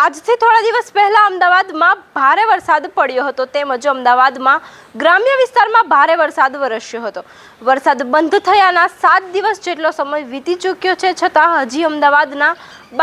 આજથી થોડા દિવસ પહેલા અમદાવાદમાં ભારે વરસાદ પડ્યો હતો. તેમજ અમદાવાદમાં ગ્રામ્ય વિસ્તારમાં ભારે વરસાદ વરસ્યો હતો. વરસાદ બંધ થયાના સાત દિવસ જેટલો સમય વીતી ચૂક્યો છે, છતાં હજી અમદાવાદના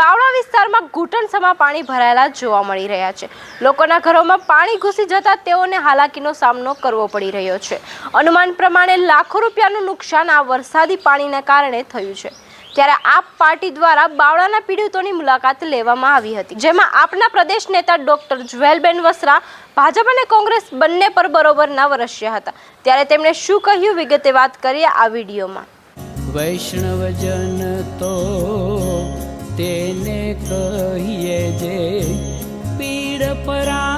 બાવળા વિસ્તારમાં ઘૂંટણસમાં પાણી ભરાયેલા જોવા મળી રહ્યા છે. લોકોના ઘરોમાં પાણી ઘૂસી જતા તેઓને હાલાકીનો સામનો કરવો પડી રહ્યો છે. અનુમાન પ્રમાણે લાખો રૂપિયાનું નુકસાન આ વરસાદી પાણીના કારણે થયું છે. ત્યારે આપ પાર્ટી દ્વારા બાવળાના પીડિતોની મુલાકાત લેવામાં આવી હતી. જેમાં આપના પ્રદેશ નેતા ડોક્ટર જ્વેલબેન વસરા, ભાજપ અને કોંગ્રેસ બંને પર બરોબર ના વરસ્યા હતા. ત્યારે તેમણે શું કહ્યું વિગતે વાત કરીએ આ વિડીયોમાં. વૈષ્ણવજન તો તેને કહીએ જે પીડ પરાઈ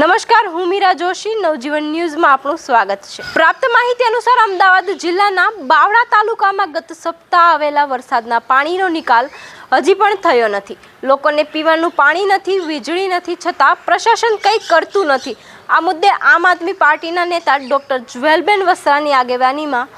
નમસ્કાર, હું મીરા જોશી, નવજીવન ન્યૂઝમાં આપનું સ્વાગત છે. પ્રાપ્ત માહિતી અનુસાર અમદાવાદ જિલ્લાના બાવળા તાલુકામાં ગત સપ્તાહ આવેલા વરસાદના પાણીનો નિકાલ હજી પણ થયો નથી. લોકોને પીવાનું પાણી નથી, વીજળી નથી, છતાં પ્રશાસન કંઈ કરતું નથી. આ મુદ્દે આમ આદમી પાર્ટીના નેતા ડૉક્ટર જ્વેલબેન વસ્ત્રાની આગેવાનીમાં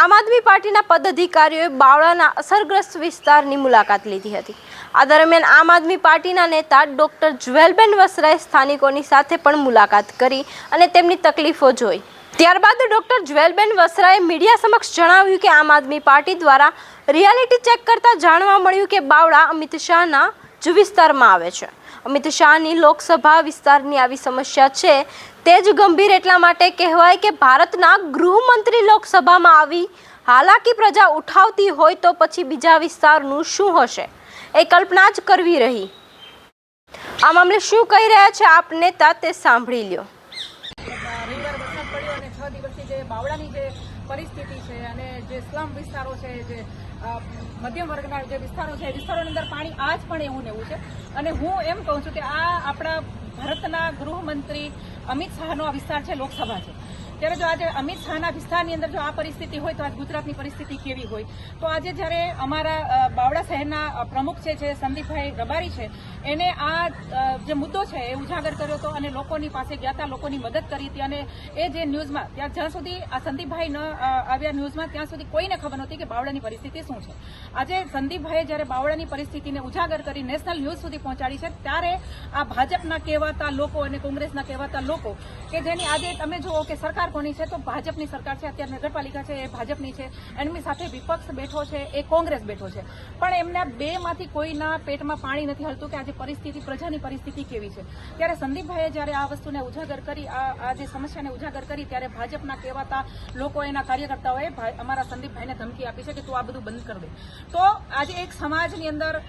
આમ આદમી પાર્ટીના પદાધિકારીઓએ બાવળાના અસરગ્રસ્ત વિસ્તારની મુલાકાત લીધી હતી. આ દરમિયાન આમ આદમી પાર્ટીના નેતા ડોક્ટર જ્વેલબેન વસરાએ સ્થાનિકોની સાથે પણ મુલાકાત કરી અને તેમની તકલીફો જોઈ. ત્યારબાદ ડોક્ટર જ્વેલબેન વસરાએ મીડિયા સમક્ષ જણાવ્યું કે આમ આદમી પાર્ટી દ્વારા રિયાલિટી ચેક કરતા જાણવા મળ્યું કે બાવળા અમિત શાહના જ વિસ્તારમાં આવે છે. અમિત શાહની લોકસભા વિસ્તારની આવી સમસ્યા છે તે જ ગંભીર એટલા માટે કહેવાય કે ભારતના ગૃહમંત્રી લોકસભામાં આવી હાલાકી પ્રજા ઉઠાવતી હોય તો પછી બીજા વિસ્તારનું શું હશે? એ કલ્પના જ કરવી રહી. આ મામલે શું કહી રહ્યા છે આપ નેતા તે સાંભળી લ્યો. રવિવાર વરસાદ પડ્યો અને છ દિવસથી જે બાવળાની જે પરિસ્થિતિ છે અને જે સ્લમ વિસ્તારો છે જે મધ્યમ વર્ગના જે વિસ્તારો છે વિસ્તારોની અંદર પાણી આજ પણ એવું ને એવું છે અને હું એમ કહું છું કે આ આપણા ભારતના ગૃહમંત્રી અમિત શાહનો આ વિસ્તાર છે, લોકસભા છે. ત્યારે જો આજે અમિત શાહના વિસ્તારની અંદર જો આ પરિસ્થિતિ હોય તો આજ ગુજરાતની પરિસ્થિતિ કેવી હોય? તો આજે જ્યારે અમારા બાવડા શહેરના પ્રમુખ છે, જે સંદીપભાઈ રબારી છે, એને આ જે મુદ્દો છે એ ઉજાગર કર્યો હતો અને લોકોની પાસે ગયા હતા, લોકોની મદદ કરી હતી અને એ જે ન્યૂઝમાં, ત્યાં જ્યાં સુધી આ સંદીપભાઈ ન આવ્યા ન્યૂઝમાં, ત્યાં સુધી કોઈને ખબર નહોતી કે બાવળાની પરિસ્થિતિ શું છે. આજે સંદીપભાઈએ જ્યારે બાવળાની પરિસ્થિતિને ઉજાગર કરી નેશનલ ન્યૂઝ સુધી પહોંચાડી છે, ત્યારે આ ભાજપના કહેવાતા લોકો અને કોંગ્રેસના કહેવાતા લોકો કે જેની આજે તમે જુઓ કે સરકાર કોની છે, તો ભાજપની સરકાર છે, અત્યારે નગરપાલિકા છે, એ ભાજપની છે. એમની સાથે વિપક્ષ બેઠો છે, એ કોંગ્રેસ બેઠો છે. પણ એમના બે માંથી કોઈના પેટમાં પાણી નથી હલતું કે આજે પરિસ્થિતિ, પ્રજાની પરિસ્થિતિ કેવી છે. ત્યારે સંદીપભાઈએ જ્યારે આ વસ્તુને ઉજાગર કરી, આ જે સમસ્યાને ઉજાગર કરી, ત્યારે ભાજપના કહેવાતા લોકો એના કાર્યકર્તાઓએ અમારા સંદીપભાઈને ધમકી આપી છે કે તું આ બધું બંધ કરી દે. તો આજે એક સમાજની અંદર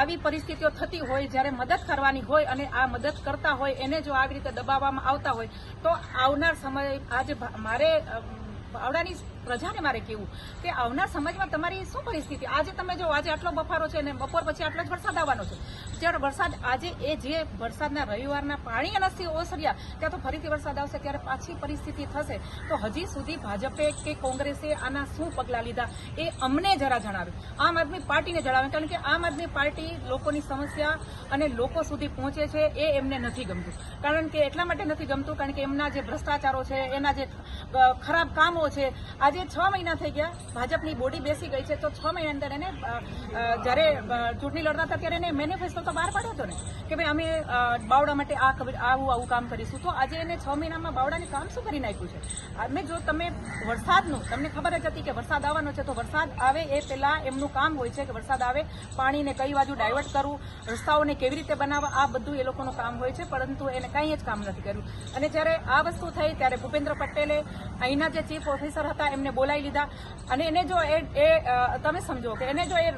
આવી પરિસ્થિતિઓ થતી હોય, જ્યારે મદદ કરવાની હોય અને આ મદદ કરતા હોય, એને જો આવી રીતે દબાવવામાં આવતા હોય, તો આવનાર સમય આજે મારે અ, આવડાની પ્રજાને મારે કેવું કે આવનાર સમાજમાં તમારી શું પરિસ્થિતિ? આજે તમે જો આજે આટલો બફારો છે ને બપોર પછી આટલો જ વરસાદ આવવાનો છે. જ્યારે વરસાદ આજે એ જે વરસાદના રવિવારના પાણી નથી ઓસર્યા, ત્યાં તો ફરીથી વરસાદ આવશે, ત્યારે પાછી પરિસ્થિતિ થશે. તો હજી સુધી ભાજપે કે કોંગ્રેસે આના શું પગલાં લીધા એ અમને જરા જણાવે. આમ આદમી પાર્ટીને જણાવે, કારણ કે આમ આદમી પાર્ટી લોકોની સમસ્યા અને લોકો સુધી પહોંચે છે એ એમને નથી ગમતું. કારણ કે એટલા માટે નથી ગમતું, કારણ કે એમના જે ભ્રષ્ટાચારો છે, એના જે ખરાબ કામો છે આજે છ મહિના થઈ ગયા. ભાજપની બોડી બેસી ગઈ છે. તો છ મહિના અંદર એને જ્યારે ચૂંટણી લડતા હતા ત્યારે એને મેનિફેસ્ટો તો બહાર પાડ્યો હતો ને, કે ભાઈ અમે બાવડા માટે આ આવું આવું કામ કરીશું. તો આજે એને છ મહિનામાં બાવડાને કામ શું કરી નાખ્યું છે? અમે જો તમે વરસાદનું, તમને ખબર જ હતી કે વરસાદ આવવાનો છે, તો વરસાદ આવે એ પહેલાં એમનું કામ હોય છે કે વરસાદ આવે, પાણીને કઈ બાજુ ડાયવર્ટ કરવું, રસ્તાઓને કેવી રીતે બનાવવા, આ બધું એ લોકોનું કામ હોય છે, પરંતુ એને કંઈ જ કામ નથી કર્યું. અને જ્યારે આ વસ્તુ થઈ, ત્યારે ભૂપેન્દ્ર પટેલે અહીંના જે ચીફ ઓફિસર હતા, એમને બોલાવી લીધા. અને એને જો એ એ તમે સમજો કે એને જો એ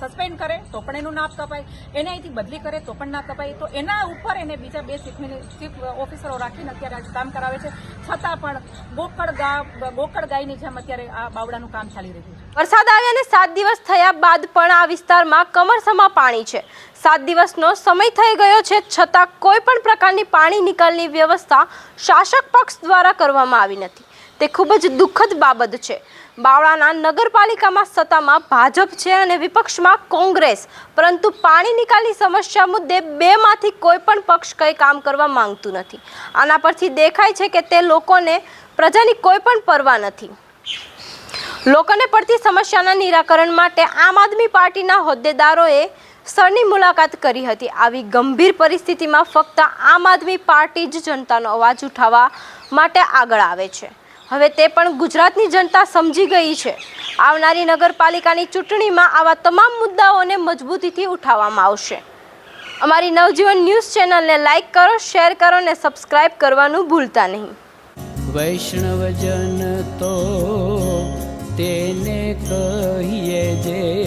સસ્પેન્ડ કરે તો પણ એનું નાપ કપાય. એને અહીંથી બદલી કરે તો પણ ના કપાય. તો એના ઉપર એને બીજા બે ચીફ ઓફિસરો રાખીને અત્યારે આજે કામ કરાવે છે. છતાં પણ ગોકળ ગા ગોકળ ગાયની જેમ અત્યારે આ બાવડાનું કામ ચાલી રહ્યું છે. વરસાદ આવ્યાને સાત દિવસ થયા બાદ પણ આ વિસ્તારમાં કમરસમાં પાણી છે. સાત દિવસનો સમય થઈ ગયો છે, છતાં કોઈ પણ પ્રકારની પાણી નિકાલની વ્યવસ્થા શાસક પક્ષ દ્વારા કરવામાં આવી નથી. તે ખૂબ જ દુઃખદ બાબત છે. બાવળાના નગરપાલિકામાં સત્તામાં ભાજપ છે અને વિપક્ષમાં કોંગ્રેસ. પરંતુ પાણી નિકાલની સમસ્યા મુદ્દે બેમાંથી કોઈ પણ પક્ષ કંઈ કામ કરવા માંગતું નથી. આના પરથી દેખાય છે કે તે લોકોને પ્રજાની કોઈ પણ પરવા નથી. લોકોને પડતી સમસ્યાના નિરાકરણ માટે આમ આદમી પાર્ટીના હોદ્દેદારોએ સ્થળની મુલાકાત કરી હતી. આવી ગંભીર પરિસ્થિતિમાં ફક્ત આમ આદમી પાર્ટી જ જનતાનો અવાજ ઉઠાવવા માટે આગળ આવે છે. હવે તે પણ ગુજરાતની જનતા સમજી ગઈ છે. આવનારી નગરપાલિકાની ચૂંટણીમાં આવા તમામ મુદ્દાઓને મજબૂતીથી ઉઠાવવામાં આવશે. અમારી નવજીવન ન્યૂઝ ચેનલને લાઇક કરો, શેર કરો અને સબસ્ક્રાઇબ કરવાનું ભૂલતા નહીં. વૈષ્ણવજન તો તેને કહીએ જે